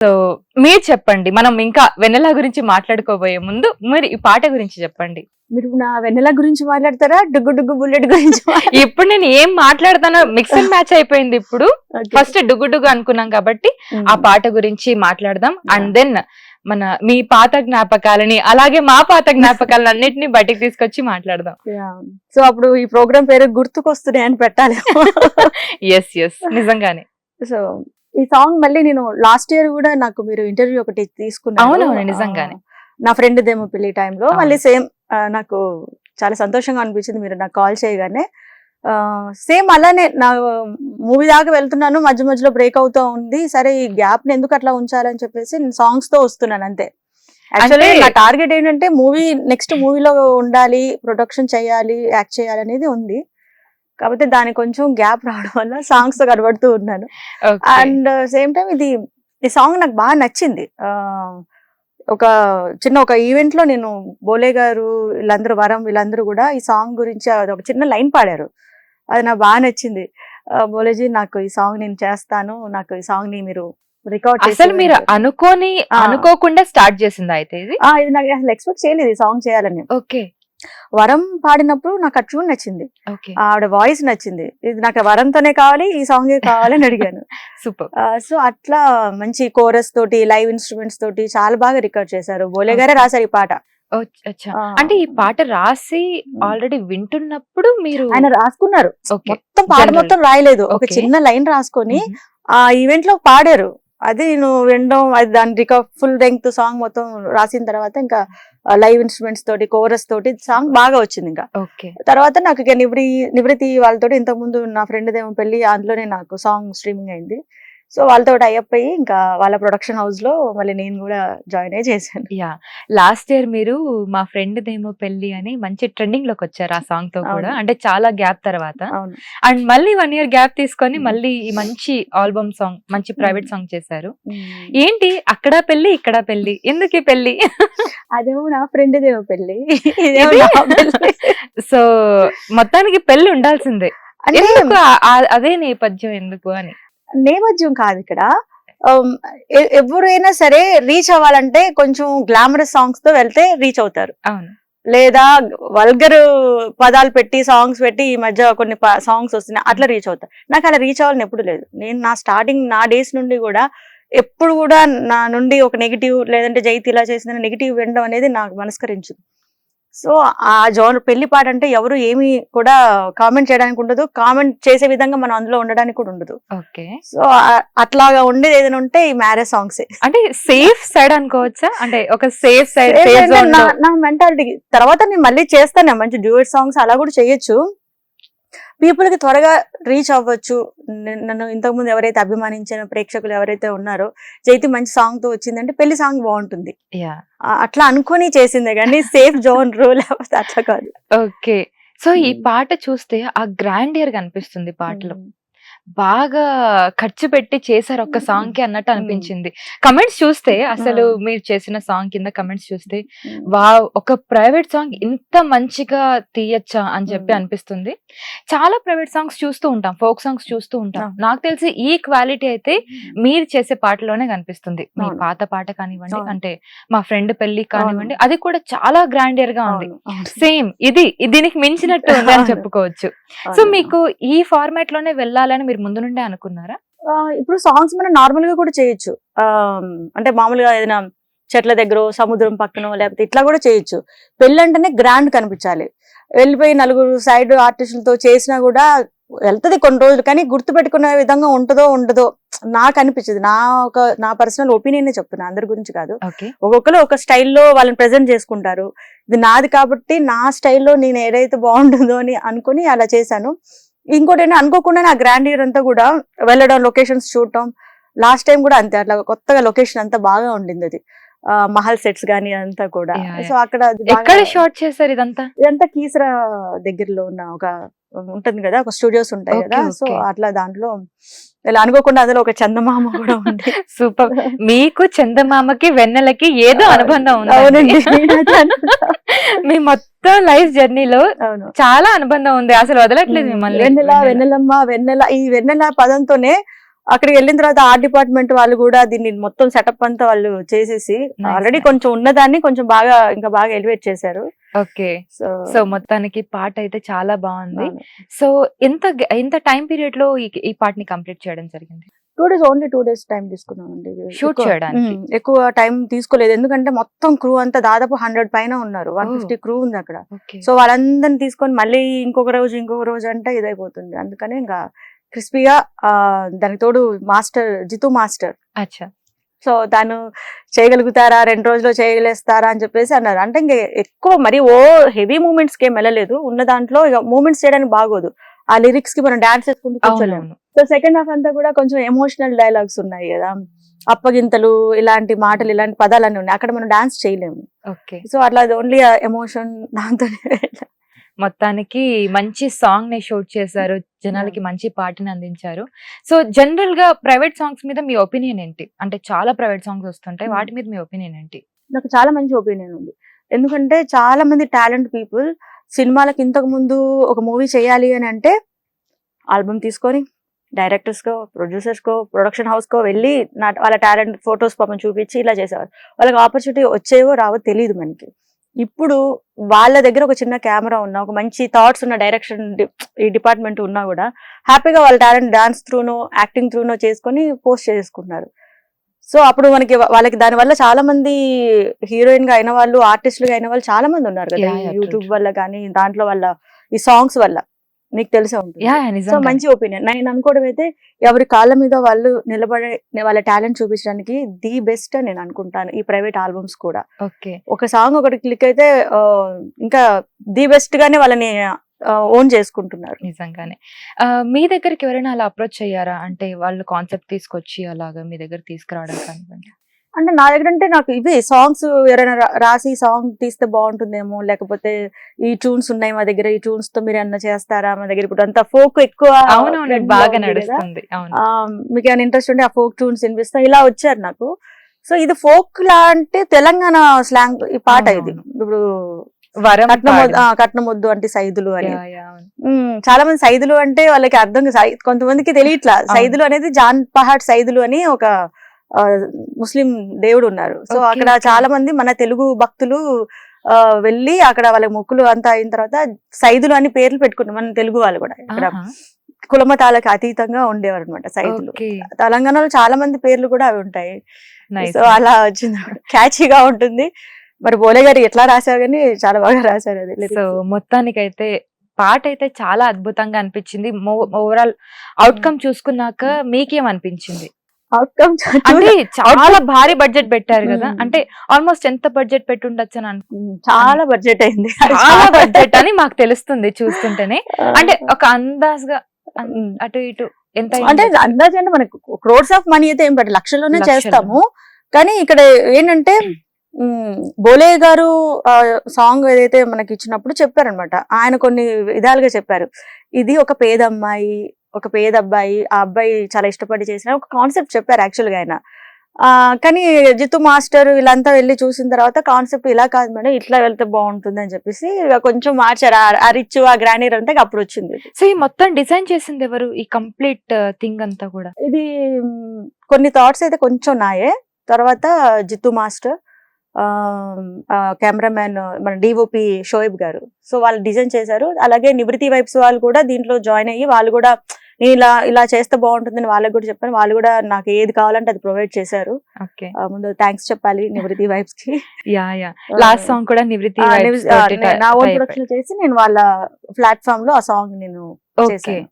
So మీరు చెప్పండి. మనం ఇంకా వెన్నెల గురించి మాట్లాడుకోబోయే ముందు మీరు ఈ పాట గురించి చెప్పండి. మీరు నా వెన్నెల గురించి మాట్లాడతారా? డుగ్గు డుగ్గు బుల్లెట్ గురించి ఇప్పుడు నేను ఏం మాట్లాడతానో మిక్స్ అండ్ మ్యాచ్ అయిపోయింది ఇప్పుడు. ఫస్ట్ డుగ్గు డుగ్గు అనుకున్నాం కాబట్టి ఆ పాట గురించి మాట్లాడదాం. అండ్ దెన్ మన మీ పాత జ్ఞాపకాలని అలాగే మా పాత జ్ఞాపకాలను అన్నిటిని బయటికి తీసుకొచ్చి మాట్లాడదాం. సో అప్పుడు ఈ ప్రోగ్రామ్ పేరు గుర్తుకొస్తున్నాయి అని పెట్టాలి ఎస్ ఎస్ నిజంగానే. సో ఈ సాంగ్ మళ్ళీ నేను లాస్ట్ ఇయర్ కూడా నాకు మీరు ఇంటర్వ్యూ ఒకటి తీసుకున్నాను నిజంగానే. నా ఫ్రెండ్ దేమో పెళ్ళి టైంలో. మళ్ళీ సేమ్ నాకు చాలా సంతోషంగా అనిపించింది మీరు నాకు కాల్ చేయగానే. సేమ్ అలానే నా మూవీ దాకా వెళ్తున్నాను మధ్య మధ్యలో బ్రేక్ అవుతూ ఉంది. సరే ఈ గ్యాప్ని ఎందుకు అట్లా ఉంచాలని చెప్పేసి నేను సాంగ్స్తో వస్తున్నాను అంతే. యాక్చువల్లీ నా టార్గెట్ ఏంటంటే మూవీ నెక్స్ట్ మూవీలో ఉండాలి ప్రొడక్షన్ చేయాలి యాక్ట్ చేయాలి అనేది ఉంది. కాకపోతే దానికి కొంచెం గ్యాప్ రావడం వల్ల సాంగ్స్తో కనబడుతూ ఉన్నాను. అండ్ సేమ్ టైం ఇది ఈ సాంగ్ నాకు బాగా నచ్చింది. ఒక చిన్న ఒక ఈవెంట్లో నేను బోలే గారు వీళ్ళందరూ వరం వీళ్ళందరూ కూడా ఈ సాంగ్ గురించి ఒక చిన్న లైన్ పాడారు. అది నాకు బాగా నచ్చింది. బోలేజీ నాకు ఈ సాంగ్ నేను చేస్తాను నాకు ఈ సాంగ్ని మీరు రికార్డ్ అసలు మీరు అనుకోని. అనుకోకుండా స్టార్ట్ చేసిందా అయితే ఇది? ఇది నాకు అసలు ఎక్స్పెక్ట్ చేయలేదు ఈ సాంగ్ చేయాలని. ఓకే. వరం పాడినప్పుడు నాకు ఆ ట్యూన్ నచ్చింది. ఆవిడ వాయిస్ నచ్చింది. ఇది నాకు వరంతోనే కావాలి ఈ సాంగ్ కావాలి అని అడిగాను. సూపర్. సో అట్లా మంచి కోరస్ తోటి లైవ్ ఇన్స్ట్రుమెంట్స్ తోటి చాలా బాగా రికార్డ్ చేశారు. బోలే గారే. రాశారు ఈ పాట. అంటే ఈ పాట రాసి ఆల్రెడీ వింటున్నప్పుడు మీరు ఆయన రాసుకున్నారు. మొత్తం పాట. మొత్తం రాయలేదు. ఒక. చిన్న లైన్ రాసుకొని. ఆ ఈవెంట్లో పాడారు. అది నేను వినడం అది దాని ఫుల్ లెంగ్త్ సాంగ్ మొత్తం రాసిన తర్వాత ఇంకా లైవ్ ఇన్స్ట్రుమెంట్స్ తోటి కోరస్ తోటి సాంగ్ బాగా వచ్చింది ఇంకా. తర్వాత నాకు ఇక నివృ నివృత్తి వాళ్ళతో ఇంతకు ముందు నా ఫ్రెండ్ దేమో పెళ్ళి అందులోనే నాకు సాంగ్ స్ట్రీమింగ్ అయింది. సో వాళ్ళతో అయ్యప్ అయ్యి ఇంకా వాళ్ళ ప్రొడక్షన్ హౌస్లో మళ్ళీ నేను కూడా జాయిన్ అయ్యి చేశాను. యా లాస్ట్ ఇయర్ మీరు మా ఫ్రెండ్ దేమో పెళ్ళి అని మంచి ట్రెండింగ్లోకి వచ్చారు ఆ సాంగ్తో కూడా. అంటే చాలా గ్యాప్ తర్వాత. అండ్ మళ్ళీ వన్ ఇయర్ గ్యాప్ తీసుకొని మ్మ్. మళ్ళీ ఈ మంచి ఆల్బమ్ సాంగ్ మంచి ప్రైవేట్ మ్మ్. సాంగ్ చేశారు. ఏంటి? అక్కడ పెళ్ళి ఇక్కడ పెళ్ళి ఎందుకు ఈ పెళ్ళి అదేమో నా ఫ్రెండ్ దేమో పెళ్ళి సో మొత్తానికి పెళ్ళి ఉండాల్సిందే. ఎందుకు అదే నేపథ్యం ఎందుకు అని? నేపథ్యం కాదు ఇక్కడ. ఎవరైనా సరే రీచ్ అవ్వాలంటే కొంచెం గ్లామరస్ సాంగ్స్తో వెళ్తే రీచ్ అవుతారు. లేదా వల్గర్ పదాలు పెట్టి సాంగ్స్ పెట్టి ఈ మధ్య కొన్ని సాంగ్స్ వస్తున్నాయి అట్లా రీచ్ అవుతారు. నాకు అలా రీచ్ అవ్వాలని ఎప్పుడు లేదు. నేను నా స్టార్టింగ్ నా డేస్ నుండి కూడా ఎప్పుడు కూడా నా నుండి ఒక నెగిటివ్ లేదంటే జైతి ఇలా చేసిన నెగిటివ్ వినడం అనేది నాకు మనస్కరించదు. సో ఆ జోన్ పెళ్ళి పాట అంటే ఎవరు ఏమి కూడా కామెంట్ చేయడానికి ఉండదు. కామెంట్ చేసే విధంగా మనం అందులో ఉండడానికి కూడా ఉండదు. ఓకే. సో అట్లాగా ఉండేది ఏదైనా ఉంటే ఈ మ్యారేజ్ సాంగ్స్. అంటే సేఫ్ సైడ్ అనుకోవచ్చా? అంటే ఒక సేఫ్ సైడ్ నా నా మెంటాలిటీ తర్వాత నేను మళ్ళీ చేస్తాను. మంచి డ్యూయట్ సాంగ్స్ అలా కూడా చేయొచ్చు. పీపుల్కి త్వరగా రీచ్ అవ్వచ్చు. నన్ను ఇంతకు ముందు ఎవరైతే అభిమానించిన ప్రేక్షకులు ఎవరైతే ఉన్నారో జైతి మంచి సాంగ్తో వచ్చిందంటే పెళ్ళి సాంగ్ బాగుంటుంది. అట్లా అనుకొని చేసిందే కానీ సేఫ్ జోన్ రూల్ అట్లా కాదు. ఓకే సో ఈ మ్మ్. పాట చూస్తే ఆ గ్రాండియర్ కనిపిస్తుంది పాటలో. బాగా ఖర్చు పెట్టి చేశారు ఒక్క సాంగ్కి అన్నట్టు అనిపించింది కమెంట్స్ చూస్తే అసలు. మీరు చేసిన సాంగ్ కింద కమెంట్స్ చూస్తే వా ఒక ప్రైవేట్ సాంగ్ ఇంత మంచిగా తీయచ్చా అని చెప్పి. అనిపిస్తుంది చాలా ప్రైవేట్ సాంగ్స్ చూస్తూ ఉంటాం ఫోక్ సాంగ్స్ చూస్తూ ఉంటాం. నాకు తెలిసి ఈ క్వాలిటీ అయితే మీరు చేసే పాటలోనే కనిపిస్తుంది మీ. పాత పాట కానివ్వండి. అంటే మా ఫ్రెండ్ పెళ్ళి కానివ్వండి అది కూడా చాలా గ్రాండియర్గా ఉంది. సేమ్ ఇది దీనికి మించినట్టు ఉంది అని. చెప్పుకోవచ్చు సో. మీకు ఈ ఫార్మాట్లోనే వెళ్ళాలని మీరు ముందు నుండే అనుకున్నారా? ఇప్పుడు సాంగ్స్ మనం నార్మల్గా కూడా చేయొచ్చు. ఆ, అంటే మామూలుగా ఏదైనా చెట్ల దగ్గర సముద్రం పక్కన లేకపోతే ఇట్లా కూడా చేయొచ్చు. పెళ్ళి అంటేనే గ్రాండ్ కనిపించాలి. వెళ్ళిపోయి నలుగురు సైడ్ ఆర్టిస్టులతో చేసినా కూడా వెళ్తది కొన్ని రోజులు కానీ గుర్తు పెట్టుకునే విధంగా ఉంటుందో ఉండదో నాకు అనిపించదు. నా ఒక నా పర్సనల్ ఒపీనియన్ చెప్తున్నా అందరి గురించి కాదు. ఒక్కొక్కరు ఒక స్టైల్లో వాళ్ళని ప్రెజెంట్ చేసుకుంటారు. ఇది నాది కాబట్టి నా స్టైల్లో నేను ఏదైతే బాగుంటుందో అని అనుకుని అలా చేశాను. ఇంకోటి ఏంటంటే అనుకోకుండా నా గ్రాండ్ ఇయర్ అంతా కూడా వెళ్ళడం లొకేషన్స్ చూడటం లాస్ట్ టైం కూడా అంతే అట్లా కొత్తగా లొకేషన్ అంతా బాగా ఉండింది అది. మహల్ సెట్స్ గానీ అంతా కూడా. సో అక్కడ ఎక్కడ షార్ట్ చేశారు ఇదంతా? ఇదంతా కీసరా దగ్గరలో ఉన్న ఒక ఉంటుంది కదా ఒక స్టూడియోస్ ఉంటాయి కదా. సో. అట్లా దాంట్లో ఇలా అనుకోకుండా అందులో ఒక చందమామ కూడా ఉంది. సూపర్. మీకు చందమామకి వెన్నెలకి ఏదో అనుబంధం ఉంది. మీ మొత్తం లైఫ్ జర్నీలో చాలా అనుబంధం ఉంది. అసలు వదలట్లేదు మిమ్మల్ని. వెన్నెల. వెన్నెలమ్మ వెన్నెల ఈ వెన్నెల పదంతోనే అక్కడికి వెళ్ళిన తర్వాత ఆర్ట్ డిపార్ట్మెంట్ వాళ్ళు కూడా దీన్ని మొత్తం సెటప్ అంతా వాళ్ళు చేసేసి ఆల్రెడీ. కొంచెం ఉన్నదాన్ని కొంచెం బాగా ఇంకా బాగా ఎలివేట్ చేశారు. ఓకే. సో సో మొత్తానికి పాట అయితే చాలా బాగుంది. సో ఎంత ఎంత టైం పీరియడ్లో ఈ పాటని కంప్లీట్ చేయడం జరిగింది? Two days only two days time తీసుకున్నామండి. ఎక్కువ- చేయడానికి? ఎక్కువ టైం తీసుకోలేదు. ఎందుకంటే మొత్తం క్రూ అంతా దాదాపు హండ్రెడ్ పైన ఉన్నారు. వన్. ఫిఫ్టీ క్రూ ఉంది అక్కడ. సో వాళ్ళందరిని తీసుకొని మళ్ళీ ఇంకొక రోజు ఇంకొక రోజు అంటే ఇదైపోతుంది. అందుకని ఇంకా క్రిస్పీగా దానికి తోడు మాస్టర్ జితు మాస్టర్. అచ్చా. సో తను చేయగలుగుతారా? రెండు రోజుల్లో చేయగలేస్తారా అని చెప్పేసి అన్నారు. అంటే ఇంక ఎక్కువ మరి ఓ హెవీ మూమెంట్స్కి ఏం వెళ్ళలేదు. ఉన్న దాంట్లో ఇక మూమెంట్స్ చేయడానికి బాగోదు. ఆ లిరిక్స్కి మనం డాన్స్ చేసుకుంటూ కూర్చోలేము. సో సెకండ్ హాఫ్ అంతా కూడా కొంచెం ఎమోషనల్ డైలాగ్స్ ఉన్నాయి కదా. అప్పగింతలు ఇలాంటి మాటలు ఇలాంటి పదాలన్నీ ఉన్నాయి. అక్కడ మనం డాన్స్ చేయలేము. ఓకే. సో అట్లా ఓన్లీ ఎమోషన్ దాంతో మొత్తానికి మంచి సాంగ్ని షూట్ చేశారు. జనాలకి మంచి పాటని అందించారు. సో జనరల్గా ప్రైవేట్ సాంగ్స్ మీద మీ ఒపీనియన్ ఏంటి? అంటే చాలా ప్రైవేట్ సాంగ్స్ వస్తుంటాయి. Hmm. వాటి మీద మీ ఒపీనియన్ ఏంటి? నాకు చాలా మంచి ఒపీనియన్ ఉంది. ఎందుకంటే చాలా మంది టాలెంట్ పీపుల్ సినిమాలకు ఇంతకు ముందు ఒక మూవీ చేయాలి అని అంటే ఆల్బమ్ తీసుకొని డైరెక్టర్స్ కో ప్రొడ్యూసర్స్ కో ప్రొడక్షన్ హౌస్ కో వెళ్ళి నా వాళ్ళ టాలెంట్ ఫొటోస్ పాపం చూపించి ఇలా చేసేవారు. వాళ్ళకి ఆపర్చునిటీ వచ్చేవో రావో తెలియదు మనకి. ఇప్పుడు వాళ్ళ దగ్గర ఒక చిన్న కెమెరా ఉన్నా ఒక మంచి థాట్స్ ఉన్న డైరెక్షన్ ఈ డిపార్ట్మెంట్ ఉన్నా కూడా హ్యాపీగా వాళ్ళ టాలెంట్ డాన్స్ త్రూనో యాక్టింగ్ త్రూనో చేసుకొని పోస్ట్ చేసుకుంటున్నారు. సో అప్పుడు మనకి వాళ్ళకి దాని వల్ల చాలా మంది హీరోయిన్గా అయిన వాళ్ళు ఆర్టిస్టులుగా అయిన వాళ్ళు చాలా మంది ఉన్నారు కదా యూట్యూబ్ వల్ల కానీ దాంట్లో వల్ల ఈ సాంగ్స్ వల్ల. నీకు తెలిసే ఉంటుంది. సో మంచి ఒపీనియన్. నేను అనుకోవడం అయితే ఎవరి కాళ్ళ మీద వాళ్ళు నిలబడే వాళ్ళ టాలెంట్ చూపించడానికి ది బెస్ట్ అని నేను అనుకుంటాను ఈ ప్రైవేట్ ఆల్బమ్స్ కూడా. ఓకే. ఒక సాంగ్ ఒకటి క్లిక్ అయితే ఇంకా ది బెస్ట్ గానే వాళ్ళని ఓన్ చేసుకుంటున్నారు. నిజంగానే. మీ దగ్గరికి ఎవరైనా అలా అప్రోచ్ అయ్యారా? అంటే వాళ్ళు కాన్సెప్ట్ తీసుకొచ్చి అలాగా మీ దగ్గర తీసుకురావడం కానివ్వండి. అంటే నా దగ్గర అంటే నాకు ఇవి సాంగ్స్ ఎవరైనా రాసి సాంగ్ తీస్తే బాగుంటుందేమో లేకపోతే ఈ ట్యూన్స్ ఉన్నాయి మా దగ్గర ఈ ట్యూన్స్తో మీరు ఏమన్నా చేస్తారా మా దగ్గర? ఇప్పుడు అంతా ఫోక్ ఎక్కువ బాగా. నడుస్తుంది. మీకు ఏమైనా ఇంట్రెస్ట్ ఉంటే ఆ ఫోక్ ట్యూన్స్ వినిపిస్తా. ఇలా వచ్చారు నాకు. సో ఇది ఫోక్ లా అంటే తెలంగాణ స్లాంగ్ ఈ పాట ఇది. ఇప్పుడు వరం కట్నం పాడింది. వద్దు- ఆ, కట్నం వద్దు అంటే సైదులు అని. చాలా మంది సైదులు అంటే వాళ్ళకి అర్థం కొంతమందికి తెలియట్లా. సైదులు అనేది జాన్ పహాడ్ సైదులు అని ఒక ముస్లిం దేవుడు ఉన్నారు సో అక్కడ. చాలా మంది మన తెలుగు భక్తులు ఆ, వెళ్ళి అక్కడ వాళ్ళ మొక్కులు అంతా అయిన తర్వాత సైదులు అని పేర్లు పెట్టుకున్నారు మన తెలుగు వాళ్ళు కూడా ఇక్కడ. కులమతాలకు అతీతంగా ఉండేవారు అనమాట సైదులు తెలంగాణలో చాలా మంది పేర్లు కూడా అవి ఉంటాయి. సో అలా వచ్చింది. క్యాచీగా ఉంటుంది. మరి బోలే గారు ఎట్లా రాశారు కానీ చాలా బాగా రాశారు అది. సో మొత్తానికైతే పాట అయితే చాలా అద్భుతంగా అనిపించింది. ఓవరాల్ అవుట్కమ్ చూసుకున్నాక మీకేం అనిపించింది అవుట్కమ్ అంటే చాలా భారీ బడ్జెట్ పెట్టారు కదా. అంటే ఆల్మోస్ట్ ఎంత బడ్జెట్ పెట్టి ఉండొచ్చు అని చాలా బడ్జెట్ అయింది చాలా బడ్జెట్ అని మాకు తెలుస్తుంది చూస్తుంటేనే అంటే ఒక అందాజ్గా. అటు ఇటు ఎంత అంటే? అందాజ అంటే మనకు క్రోడ్స్ ఆఫ్ మనీ అయితే ఏం లక్షల్లోనే లక్షల్లో. చేస్తాము కానీ ఇక్కడ ఏంటంటే బోలే గారు సాంగ్ ఏదైతే మనకి ఇచ్చినప్పుడు చెప్పారనమాట ఆయన కొన్ని విధాలుగా చెప్పారు ఇది ఒక పేద అమ్మాయి ఒక పేద అబ్బాయి ఆ అబ్బాయి చాలా ఇష్టపడి చేసిన ఒక కాన్సెప్ట్ చెప్పారు యాక్చువల్గా ఆయన. ఆ, కానీ జితు మాస్టర్ వీళ్ళంతా వెళ్ళి చూసిన తర్వాత కాన్సెప్ట్ ఇలా కాదు మేడం ఇట్లా వెళ్తే బాగుంటుంది అని చెప్పేసి ఇక కొంచెం మార్చారు. ఆ- రిచ్ ఆ గ్రానీర్ అంతా అప్పుడు వచ్చింది. సో ఈ మొత్తం డిజైన్ చేసింది ఎవరు? ఈ కంప్లీట్ థింగ్ అంతా కూడా? ఇది కొన్ని థాట్స్ అయితే కొంచెం నాయే. తర్వాత జిత్తు మాస్టర్ కెమెరామ్యాన్ మన డిఓపి షోయబ్ గారు. సో వాళ్ళు డిజైన్ చేశారు. అలాగే నివృత్తి వైబ్స్ వాళ్ళు కూడా దీంట్లో జాయిన్ అయ్యి వాళ్ళు కూడా నేను ఇలా ఇలా చేస్తే బాగుంటుందని వాళ్ళకి కూడా చెప్పాను. వాళ్ళు కూడా నాకు ఏది కావాలంటే అది ప్రొవైడ్ చేశారు. ముందు థ్యాంక్స్ చెప్పాలి నివృత్తి వైబ్స్కి యా యా. లాస్ట్ సాంగ్ కూడా నివృత్తి నా ఓన్ ప్రొడక్షన్ చేసి నేను వాళ్ళ ప్లాట్ఫామ్లో ఆ సాంగ్ నేను ఓకే. చేశాను.